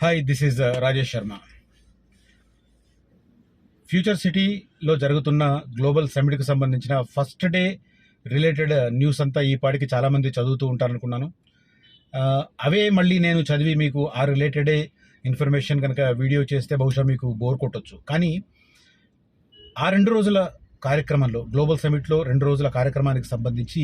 Hi this is Rajesh Sharma future సిటీలో జరుగుతున్న global సమ్మిట్కి సంబంధించిన ఫస్ట్ డే రిలేటెడ్ న్యూస్ అంతా ఈ పాటికి చాలామంది చదువుతూ ఉంటారనుకున్నాను. Uh, అవే మళ్ళీ నేను చదివి మీకు ఆ రిలేటెడే ఇన్ఫర్మేషన్ కనుక వీడియో చేస్తే బహుశా మీకు బోర్ కొట్టొచ్చు. కానీ ఆ రెండు రోజుల కార్యక్రమంలో గ్లోబల్ సమిట్లో రెండు రోజుల కార్యక్రమానికి సంబంధించి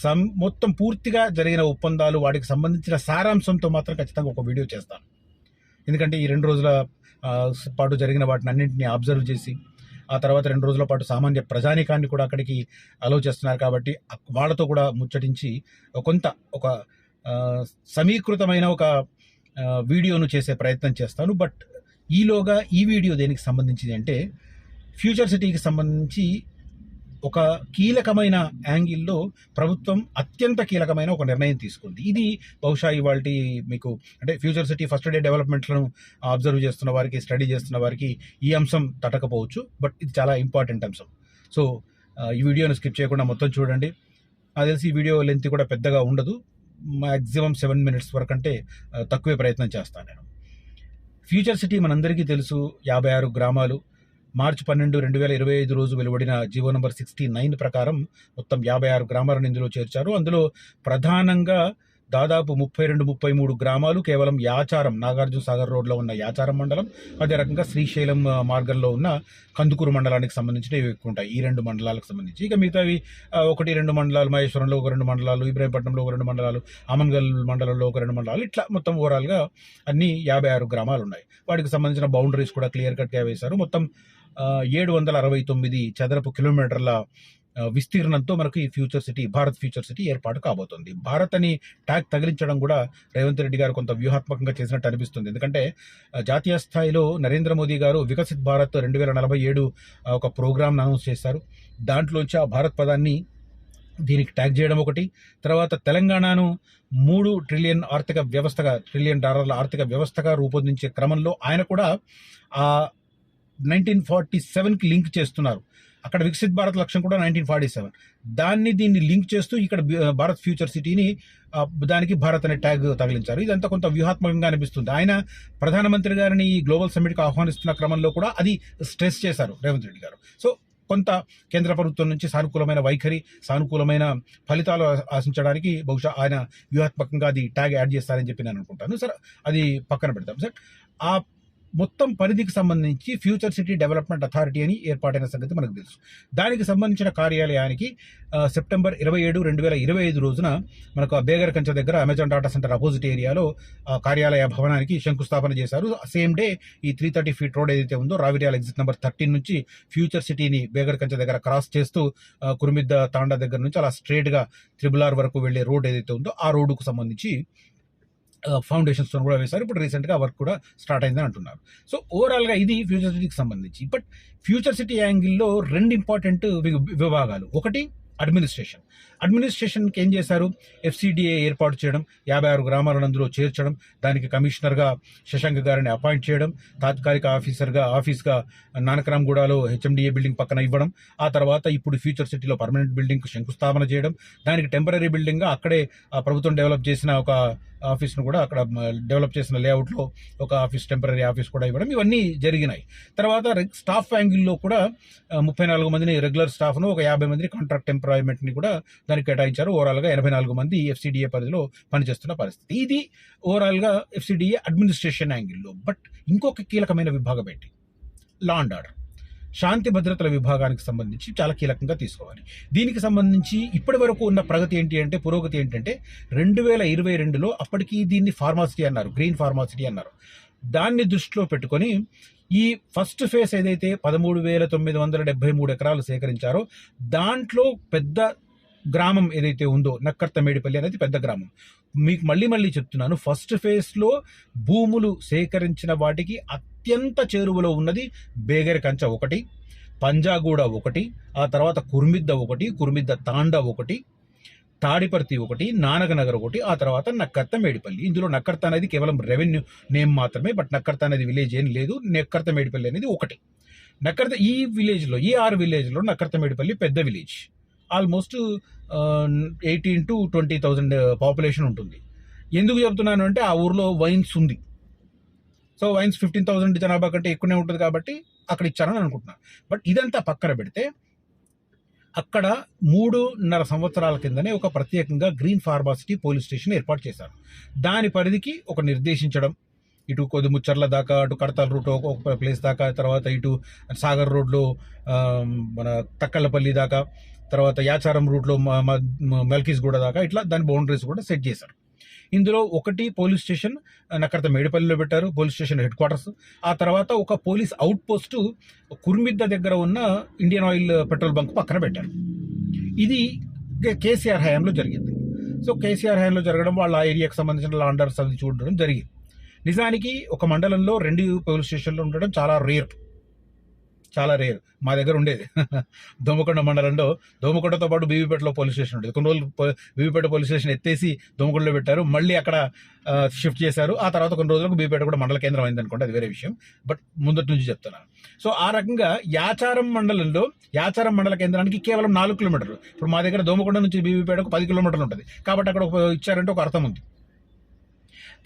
సం మొత్తం పూర్తిగా జరిగిన ఒప్పందాలు వాటికి సంబంధించిన సారాంశంతో మాత్రం ఖచ్చితంగా ఒక వీడియో చేస్తాను. ఎందుకంటే ఈ రెండు రోజుల పాటు జరిగిన వాటిని అన్నింటినీ అబ్జర్వ్ చేసి ఆ తర్వాత రెండు రోజుల పాటు సామాన్య ప్రజానీకాన్ని కూడా అక్కడికి అలో చేస్తున్నారు కాబట్టి వాళ్ళతో కూడా ముచ్చటించి కొంత ఒక సమీకృతమైన ఒక వీడియోను చేసే ప్రయత్నం చేస్తాను. బట్ ఈలోగా ఈ వీడియో దేనికి సంబంధించింది అంటే ఫ్యూచర్ సిటీకి సంబంధించి ఒక కీలకమైన యాంగిల్లో ప్రభుత్వం అత్యంత కీలకమైన ఒక నిర్ణయం తీసుకుంది. ఇది బహుశా ఇవాళ మీకు అంటే ఫ్యూచర్ సిటీ ఫస్ట్ డే డెవలప్మెంట్లను అబ్జర్వ్ చేస్తున్న వారికి స్టడీ చేస్తున్న వారికి ఈ అంశం తట్టకపోవచ్చు బట్ ఇది చాలా ఇంపార్టెంట్ అంశం. సో ఈ వీడియోను స్కిప్ చేయకుండా మొత్తం చూడండి. నాకు తెలిసి ఈ వీడియో లెంత్ కూడా పెద్దగా ఉండదు. మ్యాక్సిమం సెవెన్ మినిట్స్ వరకు అంటే తక్కువే ప్రయత్నం చేస్తాను నేను. ఫ్యూచర్ సిటీ మనందరికీ తెలుసు. యాభై ఆరు గ్రామాలు. మార్చి పన్నెండు రెండు వేల ఇరవై ఐదు రోజు వెలువడిన జీవో నంబర్ సిక్స్టీ నైన్ ప్రకారం మొత్తం యాభై ఆరు గ్రామాలను ఇందులో చేర్చారు. అందులో ప్రధానంగా దాదాపు ముప్పై రెండు ముప్పై మూడు గ్రామాలు కేవలం యాచారం నాగార్జున సాగర్ రోడ్లో ఉన్న యాచారం మండలం అదే రకంగా శ్రీశైలం మార్గంలో ఉన్న కందుకూరు మండలానికి సంబంధించినవి ఎక్కువ ఉంటాయి. ఈ రెండు మండలాలకు సంబంధించి. ఇక మిగతావి ఒకటి రెండు మండలాలు మహేశ్వరంలో ఒక రెండు మండలాలు ఇబ్రాహీంపట్నంలో ఒక రెండు మండలాలు అమన్గల్ మండలంలో ఒక రెండు మండలాలు ఇట్లా మొత్తం ఓవరాల్గా అన్ని యాభై ఆరు గ్రామాలు ఉన్నాయి. వాటికి సంబంధించిన బౌండరీస్ కూడా క్లియర్ కట్గా వేశారు. మొత్తం ఏడు వందల అరవై తొమ్మిది చదరపు కిలోమీటర్ల విస్తీర్ణంతో మనకు ఈ future city Bharat future city ఏర్పాటు కాబోతుంది. భారత్ అని ట్యాగ్ తగిలించడం కూడా రేవంత్ రెడ్డి గారు కొంత వ్యూహాత్మకంగా చేసినట్టు అనిపిస్తుంది. ఎందుకంటే జాతీయ స్థాయిలో నరేంద్ర మోదీ గారు వికసిత్ భారత్ రెండు వేల నలభై ఏడు ఒక ప్రోగ్రామ్ను అనౌన్స్ చేశారు. దాంట్లోంచి ఆ భారత్ పదాన్ని దీనికి ట్యాగ్ చేయడం ఒకటి. తర్వాత తెలంగాణను మూడు ట్రిలియన్ ఆర్థిక వ్యవస్థగా ట్రిలియన్ డాలర్ల ఆర్థిక వ్యవస్థగా రూపొందించే క్రమంలో ఆయన కూడా ఆ నైన్టీన్ ఫార్టీ సెవెన్కి లింక్ చేస్తున్నారు. అక్కడ వికసిత్ భారత్ లక్ష్యం కూడా నైన్టీన్ ఫార్టీ సెవెన్. దాన్ని దీన్ని లింక్ చేస్తూ ఇక్కడ భారత్ ఫ్యూచర్ సిటీని దానికి భారత్ అనే ట్యాగ్ తగిలించారు. ఇదంతా కొంత వ్యూహాత్మకంగా అనిపిస్తుంది. ఆయన ప్రధానమంత్రి గారిని ఈ గ్లోబల్ సమ్మిట్కి ఆహ్వానిస్తున్న క్రమంలో కూడా అది స్ట్రెస్ చేశారు రేవంత్ రెడ్డి గారు. సో కొంత కేంద్ర ప్రభుత్వం నుంచి సానుకూలమైన వైఖరి సానుకూలమైన ఫలితాలు ఆశించడానికి బహుశా ఆయన వ్యూహాత్మకంగా అది ట్యాగ్ యాడ్ చేస్తారని చెప్పి నేను అనుకుంటాను. సార్ అది పక్కన పెడతాం. సార్ ఆ మొత్తం పరిధికి సంబంధించి ఫ్యూచర్ సిటీ డెవలప్మెంట్ అథారిటీ అని ఏర్పాటైన సంగతి మనకు తెలుసు. దానికి సంబంధించిన కార్యాలయానికి సెప్టెంబర్ ఇరవై ఏడు రెండు వేల ఇరవై ఐదు రోజున మనకు ఆ బేగర్ కంచె దగ్గర అమెజాన్ డాటా సెంటర్ అపోజిట్ ఏరియాలో కార్యాలయ భవనానికి శంకుస్థాపన చేశారు. సేమ్ డే ఈ త్రీ థర్టీ ఫీట్ రోడ్ ఏదైతే ఉందో రావిర్యాల ఎగ్జిట్ నెంబర్ థర్టీన్ నుంచి ఫ్యూచర్ సిటీని బేగర్ కంచె దగ్గర క్రాస్ చేస్తూ కురుమిద్ద తాండా దగ్గర నుంచి అలా స్ట్రేట్గా త్రిబులార్ ఆర్ వరకు వెళ్ళే రోడ్ ఏదైతే ఉందో ఆ రోడ్డుకు సంబంధించి ఫౌండేషన్స్తో కూడా వేశారు. ఇప్పుడు రీసెంట్గా వర్క్ కూడా స్టార్ట్ అయిందని అంటున్నారు. సో ఓవరాల్గా ఇది ఫ్యూచర్ సిటీకి సంబంధించి. బట్ ఫ్యూచర్ సిటీ యాంగిల్లో రెండు ఇంపార్టెంట్ విభాగాలు. ఒకటి అడ్మినిస్ట్రేషన్. అడ్మినిస్ట్రేషన్కి ఏం చేశారు? ఎఫ్సిడిఏ ఏర్పాటు చేయడం యాభై ఆరు గ్రామాలను అందులో చేర్చడం దానికి కమిషనర్గా శశాంక్ గారిని అపాయింట్ చేయడం తాత్కాలిక ఆఫీసర్గా ఆఫీస్గా నానకరాంగూడలో హెచ్ఎండిఏ బిల్డింగ్ పక్కన ఇవ్వడం ఆ తర్వాత ఇప్పుడు ఫ్యూచర్ సిటీలో పర్మనెంట్ బిల్డింగ్ శంకుస్థాపన చేయడం దానికి టెంపరీ బిల్డింగ్గా అక్కడే ఆ ప్రభుత్వం డెవలప్ చేసిన ఒక ఆఫీస్ను కూడా అక్కడ డెవలప్ చేసిన లేఅవుట్లో ఒక ఆఫీస్ టెంపరీ ఆఫీస్ కూడా ఇవ్వడం ఇవన్నీ జరిగినాయి. తర్వాత స్టాఫ్ యాంగిల్లో కూడా ముప్పై నాలుగు మందిని రెగ్యులర్ స్టాఫ్ను ఒక యాభై మందిని కాంట్రాక్ట్ ఎంప్లాయ్మెంట్ని కూడా దానికి కేటాయించారు. ఓవరాల్గా ఎనభై నాలుగు మంది ఎఫ్సిడిఏ పరిధిలో పనిచేస్తున్న పరిస్థితి. ఇది ఓవరాల్గా ఎఫ్సిడిఏ అడ్మినిస్ట్రేషన్ యాంగిల్లో బట్ ఇంకొక కీలకమైన విభాగం ఏంటి? లా అండ్ ఆర్డర్ శాంతి భద్రతల విభాగానికి సంబంధించి చాలా కీలకంగా తీసుకోవాలి. దీనికి సంబంధించి ఇప్పటి వరకు ఉన్న ప్రగతి ఏంటి అంటే పురోగతి ఏంటంటే రెండు వేల ఇరవై రెండులో అప్పటికి దీన్ని ఫార్మాసిటీ అన్నారు గ్రీన్ ఫార్మాసిటీ అన్నారు. దాన్ని దృష్టిలో పెట్టుకొని ఈ ఫస్ట్ ఫేజ్ ఏదైతే పదమూడు వేల తొమ్మిది వందల డెబ్బై మూడు ఎకరాలు సేకరించారో దాంట్లో పెద్ద గ్రామం ఏదైతే ఉందో నక్కర్త మేడిపల్లి అనేది పెద్ద గ్రామం. మీకు మళ్ళీ మళ్ళీ చెప్తున్నాను ఫస్ట్ ఫేజ్లో భూములు సేకరించిన వాటికి అత్యంత చేరువలో ఉన్నది బేగరి కంచ ఒకటి పంజాగూడ ఒకటి ఆ తర్వాత కుర్మిద్ద ఒకటి కుర్మిద్ద తాండ ఒకటి తాడిపర్తి ఒకటి నానగనగర్ ఒకటి ఆ తర్వాత నక్కర్త మేడిపల్లి. ఇందులో నక్కర్త అనేది కేవలం రెవెన్యూ నేమ్ మాత్రమే బట్ నక్కర్త అనేది విలేజ్ ఏం లేదు. నక్కర్త మేడిపల్లి అనేది ఒకటి. నక్కర్త ఈ విలేజ్లో ఈ ఆరు విలేజ్లో నక్కర్త మేడిపల్లి పెద్ద village. Almost eighteen to twenty thousand population ఉంటుంది. ఎందుకు చెప్తున్నాను అంటే ఆ ఊర్లో వైన్స్ ఉంది. సో వైన్స్ ఫిఫ్టీన్ థౌసండ్ జనాభా కంటే ఎక్కువనే ఉంటుంది కాబట్టి అక్కడ ఇచ్చారని అనుకుంటున్నాను బట్ ఇదంతా పక్కన పెడితే అక్కడ మూడున్నర సంవత్సరాల కిందనే ఒక ప్రత్యేకంగా గ్రీన్ ఫార్మాసిటీ పోలీస్ స్టేషన్ ఏర్పాటు చేశారు. దాని పరిధికి ఒక నిర్దేశించడం ఇటు కొద్దిముచ్చర్ల దాకా అటు కడతాల రూట్ ఒక ప్లేస్ దాకా తర్వాత ఇటు సాగర్ రోడ్లో మన తక్కలపల్లి దాకా తర్వాత యాచారం రూట్లో మ- మ- దాకా ఇట్లా దాని బౌండరీస్ కూడా సెట్ చేశారు. ఇందులో ఒకటి పోలీస్ స్టేషన్ నక్కడత మేడిపల్లిలో పెట్టారు పోలీస్ స్టేషన్ హెడ్ క్వార్టర్స్. ఆ తర్వాత ఒక పోలీస్ అవుట్ పోస్ట్ కుర్మిద్ద దగ్గర ఉన్న ఇండియన్ ఆయిల్ పెట్రోల్ బంక్ పక్కన పెట్టారు. ఇది కేసీఆర్ హయాంలో జరిగింది. సో కేసీఆర్ హయాంలో జరగడం వాళ్ళ ఆ ఏరియాకి సంబంధించిన లాండర్స్ అది చూడడం జరిగింది. నిజానికి ఒక మండలంలో రెండు పోలీస్ స్టేషన్లు ఉండడం చాలా రేర్. చాలా రేర్ మా దగ్గర ఉండేది. దోమకొండ మండలంలో దోమకొండతో పాటు బీబీపేటలో పోలీస్ స్టేషన్ ఉండేది. కొన్ని రోజులు బీబీపేట పోలీస్ స్టేషన్ ఎత్తేసి దోమకొండలో పెట్టారు. మళ్ళీ అక్కడ షిఫ్ట్ చేశారు. ఆ తర్వాత కొన్ని రోజులకు బీపేట కూడా మండల కేంద్రం అయింది అనుకోండి. అది వేరే విషయం. బట్ ముందటి నుంచి చెప్తున్నాను సో ఆ రకంగా యాచారం మండలంలో యాచారం మండల కేంద్రానికి కేవలం నాలుగు కిలోమీటర్లు. ఇప్పుడు మా దగ్గర దోమకొండ నుంచి బీబీపేటకు పది కిలోమీటర్లు ఉంటుంది. కాబట్టి అక్కడ ఒక ఇచ్చారంటే ఒక అర్థం ఉంది.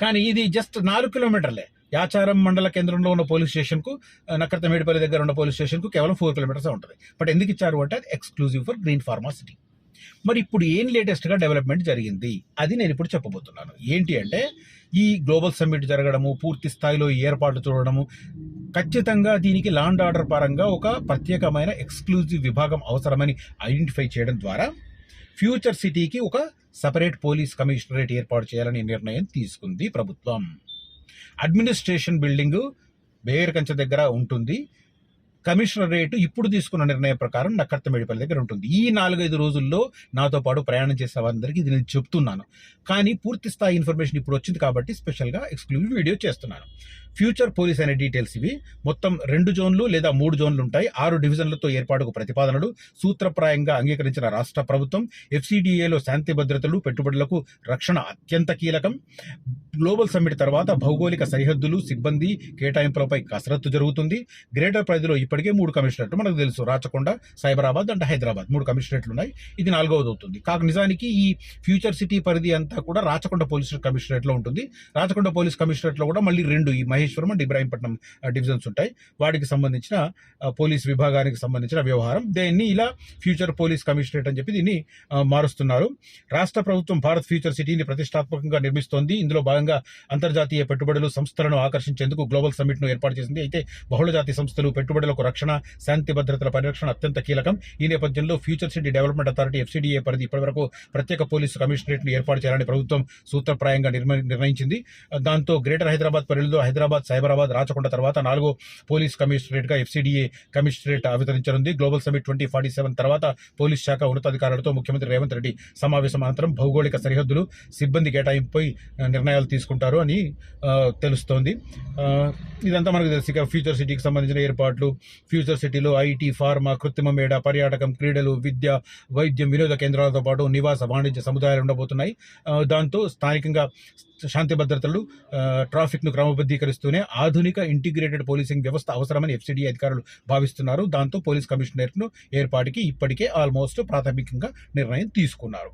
కానీ ఇది జస్ట్ నాలుగు కిలోమీటర్లే. యాచారం మండల కేంద్రంలో ఉన్న పోలీస్ స్టేషన్కు నక్కరతమేడిపల్లి దగ్గర ఉన్న పోలీస్ స్టేషన్కు కేవలం ఫోర్ కిలోమీటర్స్ ఉంటుంది. బట్ ఎందుకు ఇచ్చారు అంటే అది ఎక్స్క్లూజివ్ ఫర్ గ్రీన్ ఫార్మాసిటీ మరి ఇప్పుడు ఏం లేటెస్ట్గా డెవలప్మెంట్ జరిగింది? అది నేను ఇప్పుడు చెప్పబోతున్నాను. ఏంటి అంటే ఈ గ్లోబల్ సమ్మిట్ జరగడము పూర్తి స్థాయిలో ఏర్పాటు చూడడము ఖచ్చితంగా దీనికి లాండ్ ఆర్డర్ పరంగా ఒక ప్రత్యేకమైన ఎక్స్క్లూజివ్ విభాగం అవసరమని ఐడెంటిఫై చేయడం ద్వారా ఫ్యూచర్ సిటీకి ఒక సపరేట్ పోలీస్ కమిషనరేట్ ఏర్పాటు చేయాలని నిర్ణయం తీసుకుంది ప్రభుత్వం. అడ్మినిస్ట్రేషన్ బిల్డింగ్ బేర్కంచ దగ్గర ఉంటుంది. కమిషనరేట్ ఇప్పుడు తీసుకున్న నిర్ణయం ప్రకారం నక్కర్తమేడిపల్లి దగ్గర ఉంటుంది. ఈ నాలుగైదు రోజుల్లో నాతో పాటు ప్రయాణం చేసే వారందరికీ ఇది నేను చెప్తున్నాను. కానీ పూర్తి స్థాయి ఇన్ఫర్మేషన్ ఇప్పుడు వచ్చింది కాబట్టి స్పెషల్గా ఎక్స్క్లూజివ్ వీడియో చేస్తున్నాను. ఫ్యూచర్ పోలీస్ అనే డీటెయిల్స్ ఇవి. మొత్తం రెండు జోన్లు లేదా మూడు జోన్లు ఉంటాయి. ఆరు డివిజన్లతో ఏర్పాటుకు ప్రతిపాదనలు. సూత్రప్రాయంగా అంగీకరించిన రాష్ట్ర ప్రభుత్వం ఎఫ్సిడిఏలో శాంతి భద్రతలు పెట్టుబడులకు రక్షణ అత్యంత కీలకం. గ్లోబల్ సమ్మిట్ తర్వాత భౌగోళిక సరిహద్దులు సిబ్బంది కేటాయింపులపై కసరత్తు జరుగుతుంది. గ్రేటర్ పరిధిలో ఇప్పటికే మూడు కమిషనరేట్లు మనకు తెలుసు. రాచకొండ సైబరాబాద్ అండ్ హైదరాబాద్ మూడు కమిషనరేట్లు ఉన్నాయి ఇది నాలుగవది అవుతుంది. కాక నిజానికి ఈ ఫ్యూచర్ సిటీ పరిధి అంతా కూడా రాచకొండ పోలీస్ కమిషనరేట్లో ఉంటుంది. రాచకొండ పోలీస్ కమిషనరేట్లో కూడా మళ్ళీ రెండు ఈ రామేశ్వరం అండ్ ఇబ్రాహీంపట్నం డివిజన్స్ ఉంటాయి. వాటికి సంబంధించిన పోలీస్ విభాగానికి సంబంధించిన వ్యవహారం. దీన్ని ఇలా ఫ్యూచర్ పోలీస్ కమిషనరేట్ అని చెప్పి దీన్ని మారుస్తున్నారు. రాష్ట్ర ప్రభుత్వం భారత్ ఫ్యూచర్ సిటీని ప్రతిష్టాత్మకంగా నిర్మిస్తోంది. ఇందులో భాగంగా అంతర్జాతీయ పెట్టుబడులు సంస్థలను ఆకర్షించేందుకు గ్లోబల్ సమ్మిట్ను ఏర్పాటు చేసింది. అయితే బహుళజాతి సంస్థలు పెట్టుబడులకు రక్షణ శాంతి భద్రతల పరిరక్షణ అత్యంత కీలకం. ఈ నేపథ్యంలో future city development authority FCDA పరిధి ఇప్పటివరకు ప్రత్యేక పోలీసు కమిషనరేట్ను ఏర్పాటు చేయాలని ప్రభుత్వం సూత్రప్రాయంగా నిర్మ- నిర్ణయించింది. దాంతో గ్రేటర్ హైదరాబాద్ పరిధిలో హైదరాబాద్ సైబరాబాద్ రాచకొండ తర్వాత నాలుగో పోలీస్ కమిషనరేట్గా FCDA commissionerate అవతరించనుంది global summit twenty forty seven తర్వాత పోలీస్ శాఖ ఉన్నతాధికారులతో ముఖ్యమంత్రి రేవంత్ రెడ్డి సమావేశం అనంతరం భౌగోళిక సరిహద్దులు సిబ్బంది కేటాయింపుపై నిర్ణయాలు తీసుకుంటారు అని తెలుస్తోంది. ఇదంతా మనకు తెలుసు. ఇక ఫ్యూచర్ సిటీకి సంబంధించిన ఏర్పాట్లు ఫ్యూచర్ సిటీలో ఐటీ ఫార్మా కృత్రిమ మేడ పర్యాటకం క్రీడలు విద్య వైద్యం వినోద కేంద్రాలతో పాటు నివాస వాణిజ్య సముదాయాలు ఉండబోతున్నాయి. దాంతో స్థానికంగా శాంతి భద్రతలు ట్రాఫిక్ను క్రమబద్ధీకరిస్తూనే ఆధునిక ఇంటిగ్రేటెడ్ పోలీసింగ్ వ్యవస్థ అవసరమని ఎఫ్సిడి అధికారులు భావిస్తున్నారు. దాంతో పోలీస్ కమిషనరేట్ను ఏర్పాటుకి ఇప్పటికే ఆల్మోస్ట్ ప్రాథమికంగా నిర్ణయం తీసుకున్నారు.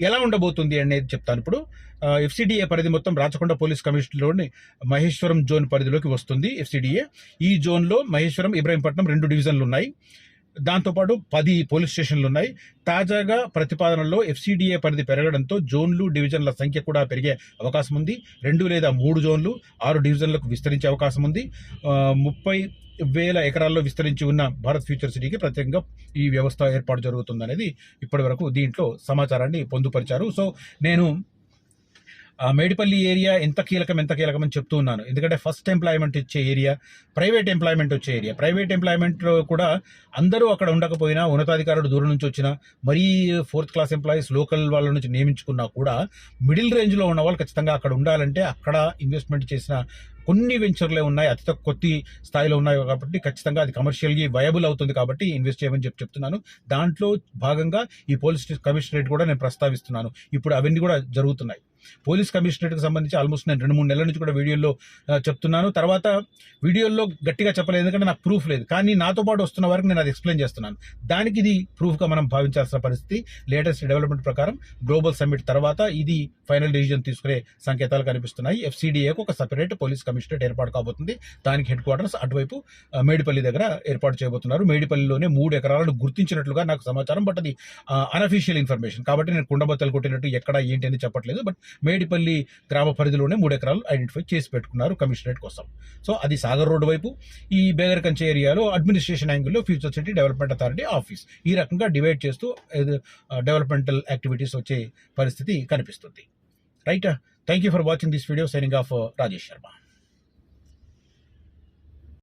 ఎలా ఉండబోతుంది అనేది చెప్తాను ఇప్పుడు. ఎఫ్సిడిఏ పరిధి మొత్తం రాచకొండ పోలీస్ కమిషనర్లోని మహేశ్వరం జోన్ పరిధిలోకి వస్తుంది ఎఫ్సిడిఏ. ఈ జోన్లో మహేశ్వరం ఇబ్రాహీంపట్నం రెండు డివిజన్లు ఉన్నాయి. దాంతోపాటు పది పోలీస్ స్టేషన్లు ఉన్నాయి తాజాగా ప్రతిపాదనలో ఎఫ్సిడిఏ పరిధి పెరగడంతో జోన్లు డివిజన్ల సంఖ్య కూడా పెరిగే అవకాశం ఉంది రెండు లేదా మూడు జోన్లు ఆరు డివిజన్లకు విస్తరించే అవకాశం ఉంది ముప్పై వేల ఎకరాల్లో విస్తరించి ఉన్న భారత్ ఫ్యూచర్ సిటీకి ప్రత్యేకంగా ఈ వ్యవస్థ ఏర్పాటు జరుగుతుందనేది ఇప్పటి వరకు దీంట్లో సమాచారాన్ని పొందుపరిచారు. సో నేను మేడిపల్లి ఏరియా ఎంత కీలకం ఎంత కీలకం అని చెప్తూ ఉన్నాను. ఎందుకంటే ఫస్ట్ ఎంప్లాయ్మెంట్ ఇచ్చే ఏరియా ప్రైవేట్ ఎంప్లాయ్మెంట్ వచ్చే ఏరియా. ప్రైవేట్ ఎంప్లాయ్మెంట్లో కూడా అందరూ అక్కడ ఉండకపోయినా ఉన్నతాధికారులు దూరం నుంచి వచ్చినా మరీ ఫోర్త్ క్లాస్ ఎంప్లాయీస్ లోకల్ వాళ్ళ నుంచి నియమించుకున్నా కూడా మిడిల్ రేంజ్లో ఉన్న వాళ్ళు ఖచ్చితంగా అక్కడ ఉండాలంటే అక్కడ ఇన్వెస్ట్మెంట్ చేసిన కొన్ని వెంచర్లే ఉన్నాయి అతి తక్కువ కొద్ది స్థాయిలో ఉన్నాయి కాబట్టి ఖచ్చితంగా అది కమర్షియల్గా వైయబుల్ అవుతుంది కాబట్టి ఇన్వెస్ట్ చేయమని చెప్పి చెప్తున్నాను. దాంట్లో భాగంగా ఈ పోలీస్ కమిషనరేట్ కూడా నేను ప్రస్తావిస్తున్నాను. ఇప్పుడు అవన్నీ కూడా జరుగుతున్నాయి. పోలీస్ కమిషనరేట్కి సంబంధించి ఆల్మోస్ట్ నేను రెండు మూడు నెలల నుంచి కూడా వీడియోలో చెప్తున్నాను. తర్వాత వీడియోల్లో గట్టిగా చెప్పలేదు. ఎందుకంటే నాకు ప్రూఫ్ లేదు. కానీ నాతో పాటు వస్తున్న వరకు నేను అది ఎక్స్ప్లెయిన్ చేస్తున్నాను. దానికి ఇది ప్రూఫ్గా మనం భావించాల్సిన పరిస్థితి. లేటెస్ట్ డెవలప్మెంట్ ప్రకారం గ్లోబల్ సమ్మిట్ తర్వాత ఇది ఫైనల్ డిసిజన్ తీసుకునే సంకేతాలు కనిపిస్తున్నాయి. ఎఫ్సీడీఏకు ఒక సపరేట్ పోలీస్ కమిషనరేట్ ఏర్పాటు కాబోతుంది. దానికి హెడ్ క్వార్టర్స్ అటువైపు మేడిపల్లి దగ్గర ఏర్పాటు చేయబోతున్నారు. మేడిపల్లిలోనే మూడు ఎకరాలను గుర్తించినట్లుగా నాకు సమాచారం బట్ అది అనఫీషియల్ ఇన్ఫర్మేషన్ కాబట్టి నేను కుండబద్దలు కొట్టినట్టు ఎక్కడ ఏంటి అని చెప్పట్లేదు. బట్ మేడిపల్లి గ్రామ పరిధిలోనే మూడు ఎకరాలు ఐడెంటిఫై చేసి పెట్టుకున్నారు కమిషనరేట్ కోసం. సో అది సాగర్ రోడ్డు వైపు. ఈ బేగర్ కంచె ఏరియాలో అడ్మినిస్ట్రేషన్ యాంగిల్లో future city development authority office. ఈ రకంగా డివైడ్ చేస్తూ డెవలప్మెంటల్ యాక్టివిటీస్ వచ్చే పరిస్థితి కనిపిస్తుంది. Right thank you for watching this video. Signing off Rajesh Sharma.